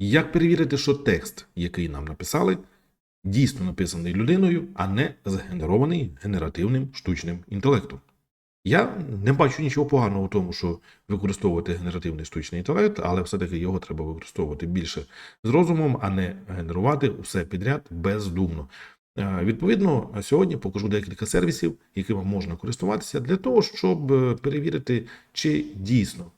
Як перевірити, що текст, який нам написали, дійсно написаний людиною, а не згенерований генеративним штучним інтелектом? Я не бачу нічого поганого в тому, що використовувати генеративний штучний інтелект, але все-таки його треба використовувати більше з розумом, а не генерувати все підряд бездумно. Е, Відповідно, сьогодні покажу декілька сервісів, якими можна користуватися для того, щоб е, перевірити, чи дійсно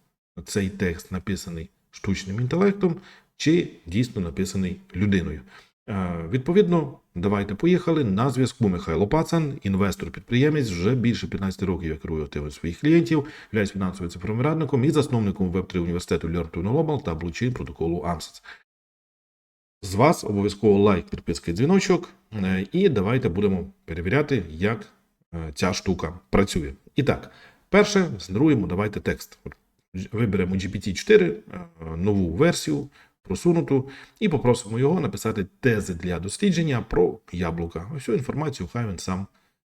цей текст написаний штучним інтелектом, чи дійсно написаний людиною. Е, Відповідно, давайте поїхали. На зв'язку Михайло Пацан, інвестор-підприємець, вже більше 15 років я керую активами своїх клієнтів, являюсь фінансовим цифровим радником і засновником Web3 університету Learn to Global та блокчейн протоколу AMSAT. З вас обов'язково лайк, підписка і дзвіночок. Е, І давайте будемо перевіряти, як е, ця штука працює. І так, перше, згенеруємо давайте текст. Виберемо GPT-4, е, нову версію, просунуту, і попросимо його написати тези для дослідження про яблука. Ось цю інформацію хай він сам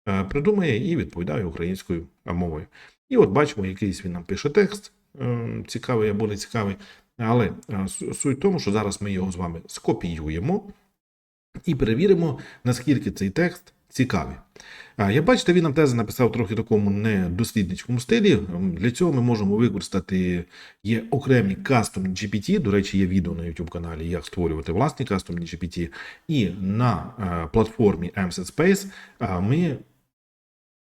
е, придумає і відповідає українською мовою. І от бачимо, якийсь він нам пише текст, е, цікавий або не цікавий. Але е, суть в тому, що зараз ми його з вами скопіюємо і перевіримо, наскільки цей текст цікавий. Як бачите, він нам тези написав трохи такому недослідницькому стилі. Для цього ми можемо використати є окремі кастомні GPT. До речі, є відео на YouTube каналі, як створювати власні кастомні GPT. І на е, платформі MSET Space е, ми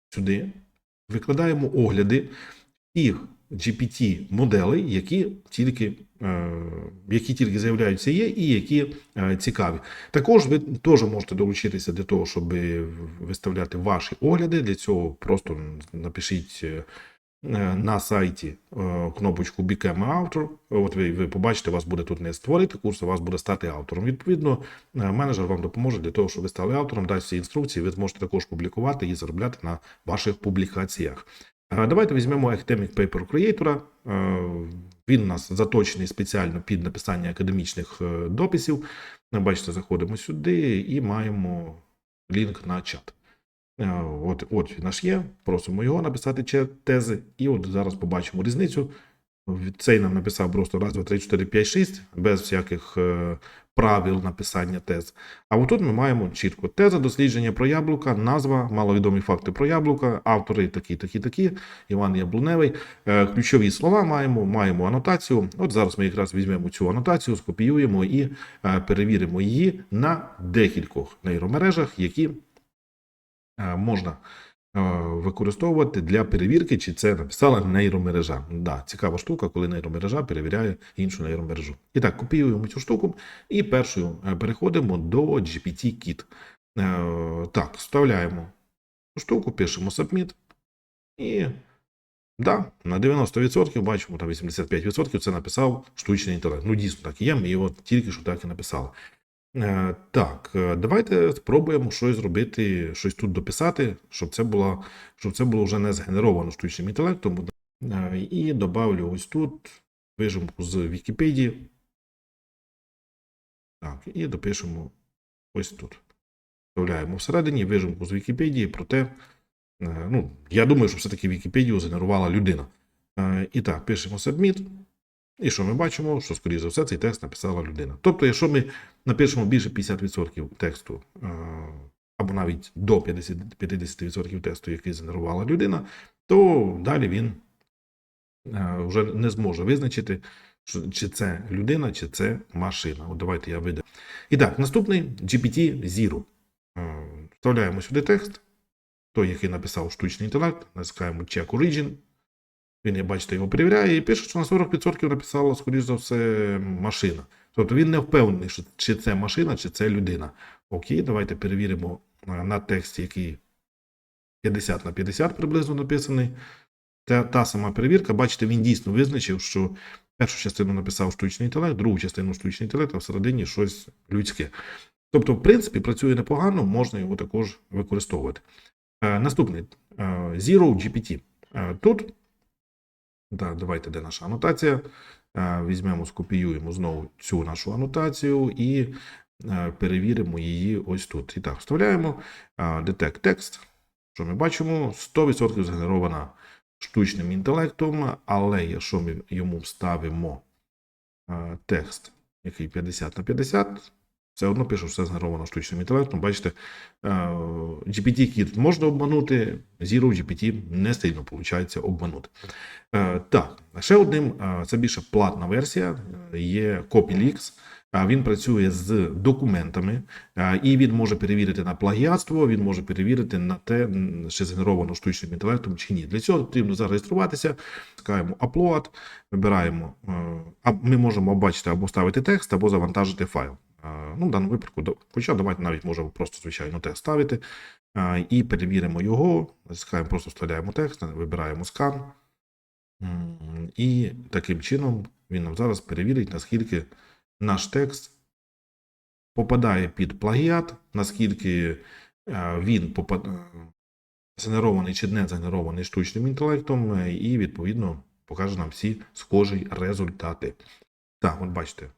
сюди викладаємо огляди тих GPT-моделей, які тільки, е, які тільки з'являються є, і які е, цікаві. Також ви теж можете долучитися для того, щоб виставляти ваші огляди. Для цього просто напишіть е, на сайті кнопочку Become Author. От ви, ви побачите, вас буде тут не створити курс, у вас буде стати автором. Відповідно, менеджер вам допоможе для того, щоб ви стали автором, дасть всі інструкції, ви зможете також публікувати і заробляти на ваших публікаціях. Е, Давайте візьмемо Academic Paper Creator. Е, Він у нас заточений спеціально під написання академічних е, дописів. Бачите, заходимо сюди і маємо лінк на чат. От, от він наш є. Просимо його написати тези. І от зараз побачимо різницю. Цей нам написав просто раз, два, три, чотири, п'ять, шість, без всяких е, правил написання тез. А отут ми маємо чітко теза дослідження про яблука, назва, маловідомі факти про яблука, автори такі, такі, такі, Іван Яблуневий. Е, ключові слова маємо, маємо анотацію. От зараз ми якраз візьмемо цю анотацію, скопіюємо і е, перевіримо її на декількох нейромережах, які можна використовувати для перевірки, чи це написала нейромережа. Да, цікава штука, коли нейромережа перевіряє іншу нейромережу. І так, копіюємо цю штуку і першою е, переходимо до GPT-Kit. Е, Так, вставляємо цю штуку, пишемо Submit. І да, на 90% бачимо, там 85% це написав штучний інтелект. Ну, дійсно так і є, ми його тільки що так і написали. Е, Так, е, давайте спробуємо щось зробити, щось тут дописати, щоб це було, щоб це було вже не згенеровано штучним інтелектом. Е, І добавлю ось тут вижимку з Вікіпедії. Так, і допишемо ось тут. Вставляємо всередині вижимку з Вікіпедії, проте, ну, я думаю, що все-таки Вікіпедію згенерувала людина. І так, пишемо Submit. І що ми бачимо, що, скоріше за все, цей текст написала людина. Тобто, якщо ми напишемо більше 50% тексту, е, або навіть до 50, 50% тексту, який згенерувала людина, то далі він е, вже не зможе визначити, чи це людина, чи це машина. От давайте я видам. І так, наступний GPT Zero. Е, Вставляємо сюди текст, той, який написав штучний інтелект, натискаємо Check Origin. Він, як бачите, його перевіряє і пише, що на 40% написала, скоріш за все, машина. Тобто він не впевнений, що чи це машина, чи це людина. Окей, давайте перевіримо е, на тексті, який 50 на 50 приблизно написаний. Та, та сама перевірка, бачите, він дійсно визначив, що першу частину написав штучний інтелект, другу частину штучний інтелект, а всередині щось людське. Тобто, в принципі, працює непогано, можна його також використовувати. Е, наступний е, Zero GPT. Тут, да, давайте, де наша анотація. Е, візьмемо, скопіюємо знову цю нашу анотацію і е, перевіримо її ось тут. І так, вставляємо е, Detect Text. Що ми бачимо? 100% згенерована штучним інтелектом, але якщо ми йому вставимо е, текст який 50 на 50, все одно пишу, це згенеровано штучним інтелектом. Бачите, е, GPT-кіт можна обманути, Zero GPT не сильно виходить обманути. Е, Так, ще одним, е, це більше платна версія, є CopyLeaks. Він працює з документами, і він може перевірити на плагіатство, він може перевірити на те, чи згенеровано штучним інтелектом чи ні. Для цього потрібно зареєструватися, скаємо upload, вибираємо. ми можемо бачити або ставити текст, або завантажити файл. А, Ну, в даному випадку, хоча давайте навіть можемо просто звичайно текст ставити і перевіримо його. Скаємо, просто вставляємо текст, вибираємо скан. І таким чином він нам зараз перевірить, наскільки наш текст попадає під плагіат, наскільки е, він попад... е, згенерований чи не згенерований штучним інтелектом, е, і відповідно покаже нам всі схожі результати. Так, от бачите.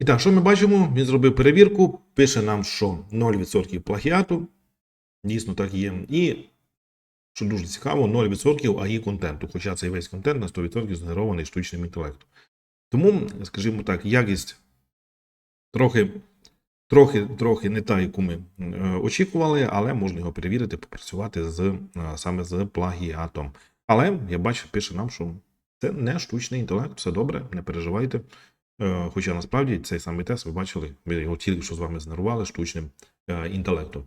І так, що ми бачимо? Він зробив перевірку, пише нам, що 0% плагіату. Дійсно так є. І, що дуже цікаво, 0% АІ контенту, хоча цей весь контент на 100% згенерований штучним інтелектом. Тому, скажімо так, якість трохи, трохи, трохи не та, яку ми е, очікували, але можна його перевірити, попрацювати з, е, саме з плагіатом. Але я бачу, пише нам, що це не штучний інтелект, все добре, не переживайте. Е, Хоча насправді цей самий тест ви бачили, ми його тільки що з вами згенерували штучним е, інтелектом.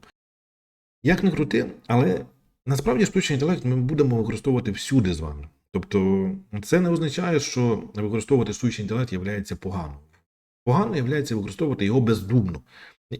Як не крути, але насправді штучний інтелект ми будемо використовувати всюди з вами. Тобто, це не означає, що використовувати штучний інтелект є погано. Погано є використовувати його бездумно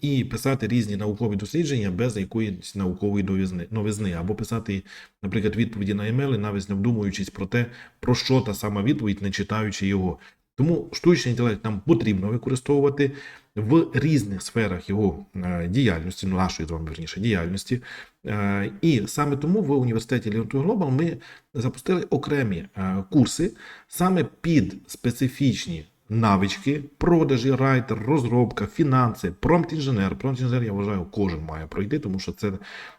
і писати різні наукові дослідження без якоїсь наукової новизни, або писати, наприклад, відповіді на емейли, навіть не вдумуючись про те, про що та сама відповідь, не читаючи його. Тому штучний інтелект нам потрібно використовувати в різних сферах його е, діяльності, ну, нашої з вами верніше діяльності. Е, І саме тому в університеті Learn Global ми запустили окремі е, курси саме під специфічні навички, продажі, райтер, розробка, фінанси, промпт-інженер. Промпт-інженер, я вважаю, кожен має пройти, тому що це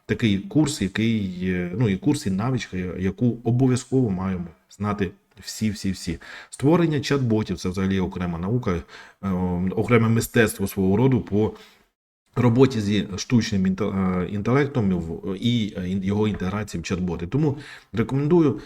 такий курс, який, ну і курс, і навичка, яку обов'язково маємо знати всі, всі, всі. Створення чат-ботів це взагалі окрема наука, е, окреме мистецтво свого роду по роботі зі штучним е, інтелектом і е, його інтеграції в чат-боти. Тому рекомендую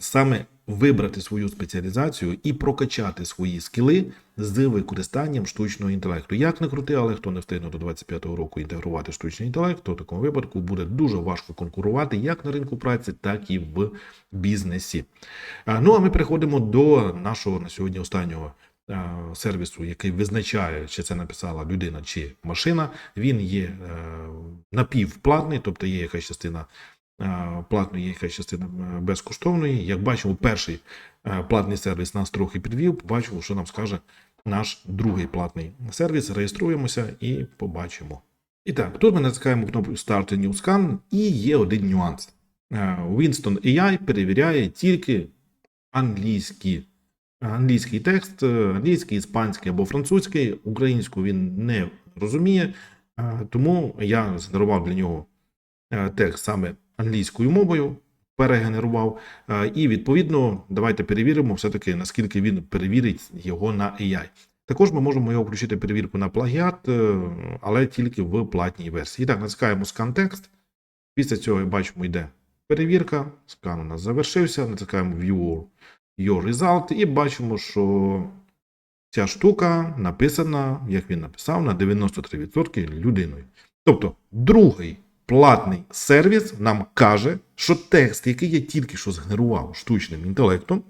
саме вибрати свою спеціалізацію і прокачати свої скіли з використанням штучного інтелекту. Як не крути, але хто не встигне до 25-го року інтегрувати штучний інтелект, то в такому випадку буде дуже важко конкурувати як на ринку праці, так і в бізнесі. Ну а ми переходимо до нашого на сьогодні останнього. е, Сервісу, який визначає, чи це написала людина чи машина, він є е, напівплатний, тобто є якась частина е, платної, якась частина е, безкоштовної. Як бачимо, перший е, платний сервіс нас трохи підвів. Побачимо, що нам скаже наш другий платний сервіс. Реєструємося і побачимо. І так, тут ми натискаємо кнопку Start New Scan, і є один нюанс. Е, Winston AI перевіряє тільки англійські. Англійський текст, англійський, іспанський або французький, українську він не розуміє, тому я згенерував для нього текст саме англійською мовою, перегенерував. е, І відповідно, давайте перевіримо все-таки, наскільки він перевірить його на AI. Також ми можемо його включити перевірку на плагіат, е, але тільки в платній версії. І так, натискаємо скан текст. Після цього бачимо, йде перевірка. Скан у нас завершився. Натискаємо View Your Result і бачимо, що ця штука написана, як він написав, на 93% людиною. Тобто, другий платний сервіс нам каже, що текст, який я тільки що згенерував штучним інтелектом,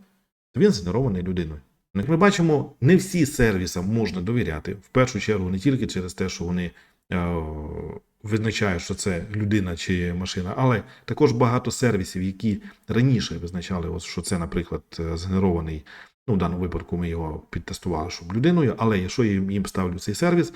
він згенерований людиною. Як ми бачимо, не всі сервісам можна довіряти. В першу чергу не тільки через те, що вони е, визначають, що це людина чи машина, але також багато сервісів, які раніше визначали, ось, що це, наприклад, е, згенерований. Ну, в даному випадку ми його підтестували, щоб людиною, але якщо я їм ставлю цей сервіс,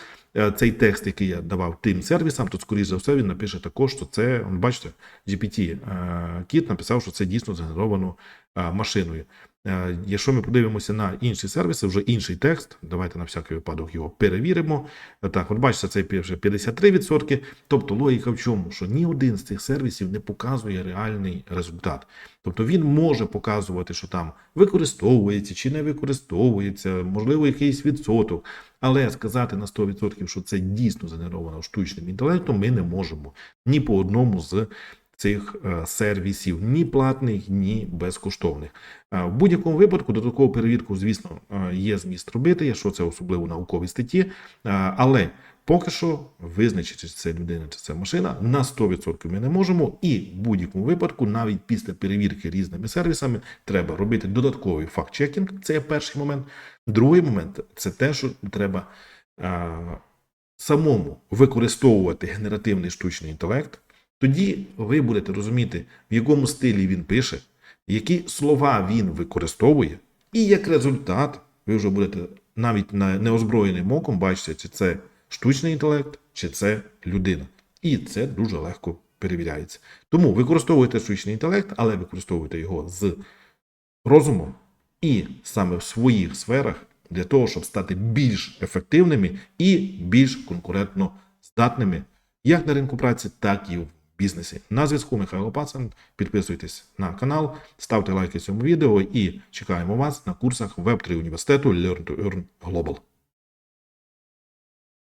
цей текст, який я давав тим сервісам, то скоріш за все він напише також, що це, бачите, GPT е, кіт написав, що це дійсно згенеровано е, машиною. Е, Якщо ми подивимося на інші сервіси, вже інший текст, давайте на всякий випадок його перевіримо. Е, Так, от бачите, це вже 53%. Тобто логіка в чому? Що ні один з цих сервісів не показує реальний результат. Тобто він може показувати, що там використовується чи не використовується, можливо, якийсь відсоток. Але сказати на 100%, що це дійсно згенеровано штучним інтелектом, ми не можемо ні по одному з цих е, сервісів, ні платних, ні безкоштовних. Е, В будь-якому випадку додаткову перевірку, звісно, е, є зміст робити, якщо це особливо наукові статті. Але поки що визначити, чи це людина, чи це машина, на 100% ми не можемо. І в будь-якому випадку, навіть після перевірки різними сервісами, треба робити додатковий факт-чекінг. Це перший момент. Другий момент це те, що треба самому використовувати генеративний штучний інтелект. Тоді ви будете розуміти, в якому стилі він пише, які слова він використовує, і як результат ви вже будете навіть на неозброєним оком бачити, чи це штучний інтелект, чи це людина. І це дуже легко перевіряється. Тому використовуйте штучний інтелект, але використовуйте його з розумом і саме в своїх сферах для того, щоб стати більш ефективними і більш конкурентно здатними як на ринку праці, так і в бізнесі. На зв'язку Михайло Пацан. Підписуйтесь на канал, ставте лайки цьому відео і чекаємо вас на курсах Web3 університету Learn to Earn Global.